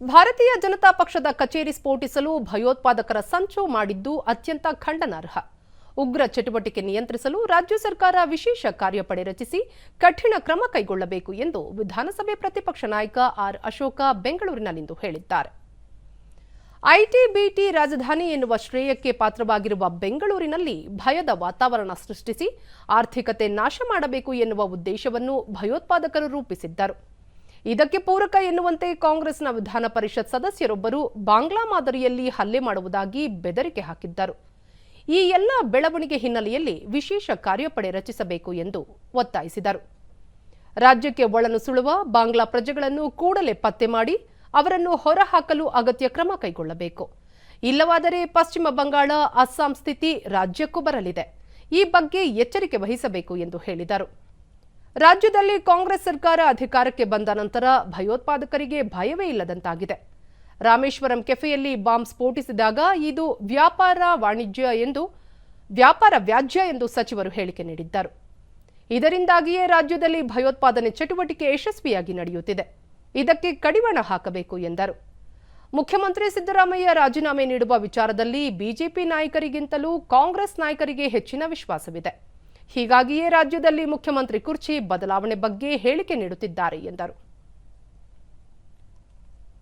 ಭಾರತೀಯ ಜನತಾ ಪಕ್ಷದ ಕಚೇರಿ ಸ್ಫೋಟಿಸಲು ಭಯೋತ್ಪಾದಕರ ಸಂಚು ಮಾಡಿದ್ದು ಅತ್ಯಂತ ಖಂಡನಾರ್ಹ. ಉಗ್ರ ಚಟುವಟಿಕೆ ನಿಯಂತ್ರಿಸಲು ರಾಜ್ಯ ಸರ್ಕಾರ ವಿಶೇಷ ಕಾರ್ಯಪಡೆ ರಚಿಸಿ ಕಠಿಣ ಕ್ರಮ ಕೈಗೊಳ್ಳಬೇಕು ಎಂದು ವಿಧಾನಸಭೆ ಪ್ರತಿಪಕ್ಷ ನಾಯಕ ಆರ್ ಅಶೋಕ ಬೆಂಗಳೂರಿನಲ್ಲಿಂದು ಹೇಳಿದ್ದಾರೆ. ಐಟಿ ಬಿಟಿ ರಾಜಧಾನಿ ಎನ್ನುವ ಶ್ರೇಯಕ್ಕೆ ಪಾತ್ರವಾಗಿರುವ ಬೆಂಗಳೂರಿನಲ್ಲಿ ಭಯದ ವಾತಾವರಣ ಸೃಷ್ಟಿಸಿ ಆರ್ಥಿಕತೆ ನಾಶ ಮಾಡಬೇಕು ಎನ್ನುವ ಉದ್ದೇಶವನ್ನು ಭಯೋತ್ಪಾದಕರು ರೂಪಿಸಿದ್ದರು. ಇದಕ್ಕೆ ಪೂರಕ ಎನ್ನುವಂತೆ ಕಾಂಗ್ರೆಸ್ನ ವಿಧಾನ ಪರಿಷತ್ ಸದಸ್ಯರೊಬ್ಬರು ಬಾಂಗ್ಲಾ ಮಾದರಿಯಲ್ಲಿ ಹಲ್ಲೆ ಮಾಡುವುದಾಗಿ ಬೆದರಿಕೆ ಹಾಕಿದ್ದರು. ಈ ಎಲ್ಲ ಬೆಳವಣಿಗೆ ಹಿನ್ನೆಲೆಯಲ್ಲಿ ವಿಶೇಷ ಕಾರ್ಯಪಡೆ ರಚಿಸಬೇಕು ಎಂದು ಒತ್ತಾಯಿಸಿದರು. ರಾಜ್ಯಕ್ಕೆ ಒಳನುಸುಳುವ ಬಾಂಗ್ಲಾ ಪ್ರಜೆಗಳನ್ನು ಕೂಡಲೇ ಪತ್ತೆ ಮಾಡಿ ಅವರನ್ನು ಹೊರಹಾಕಲು ಅಗತ್ಯ ಕ್ರಮ ಕೈಗೊಳ್ಳಬೇಕು. ಇಲ್ಲವಾದರೆ ಪಶ್ಚಿಮ ಬಂಗಾಳ, ಅಸ್ಸಾಂ ಸ್ಥಿತಿ ರಾಜ್ಯಕ್ಕೂ ಬರಲಿದೆ. ಈ ಬಗ್ಗೆ ಎಚ್ಚರಿಕೆ ವಹಿಸಬೇಕು ಎಂದು ಹೇಳಿದರು. ರಾಜ್ಯದಲ್ಲಿ ಕಾಂಗ್ರೆಸ್ ಸರ್ಕಾರ ಅಧಿಕಾರಕ್ಕೆ ಬಂದ ನಂತರ ಭಯೋತ್ಪಾದಕರಿಗೆ ಭಯವೇ ಇಲ್ಲದಂತಾಗಿದೆ. ರಾಮೇಶ್ವರಂ ಕೆಫೆಯಲ್ಲಿ ಬಾಂಬ್ ಸ್ಫೋಟಿಸಿದಾಗ ಇದು ವ್ಯಾಪಾರ ವಾಣಿಜ್ಯ ಎಂದು, ವ್ಯಾಪಾರ ವ್ಯಾಜ್ಯ ಎಂದು ಸಚಿವರು ಹೇಳಿಕೆ ನೀಡಿದ್ದರು. ಇದರಿಂದಾಗಿಯೇ ರಾಜ್ಯದಲ್ಲಿ ಭಯೋತ್ಪಾದನೆ ಚಟುವಟಿಕೆ ಯಶಸ್ವಿಯಾಗಿ ನಡೆಯುತ್ತಿದೆ. ಇದಕ್ಕೆ ಕಡಿವಾಣ ಹಾಕಬೇಕು ಎಂದರು. ಮುಖ್ಯಮಂತ್ರಿ ಸಿದ್ದರಾಮಯ್ಯ ರಾಜೀನಾಮೆ ನೀಡುವ ವಿಚಾರದಲ್ಲಿ ಬಿಜೆಪಿ ನಾಯಕರಿಗಿಂತಲೂ ಕಾಂಗ್ರೆಸ್ ನಾಯಕರಿಗೆ ಹೆಚ್ಚಿನ ವಿಶ್ವಾಸವಿದೆ. ಹೀಗಾಗಿಯೇ ರಾಜ್ಯದಲ್ಲಿ ಮುಖ್ಯಮಂತ್ರಿ ಕುರ್ಚಿ ಬದಲಾವಣೆ ಬಗ್ಗೆ ಹೇಳಿಕೆ ನೀಡುತ್ತಿದ್ದಾರೆ ಎಂದರು.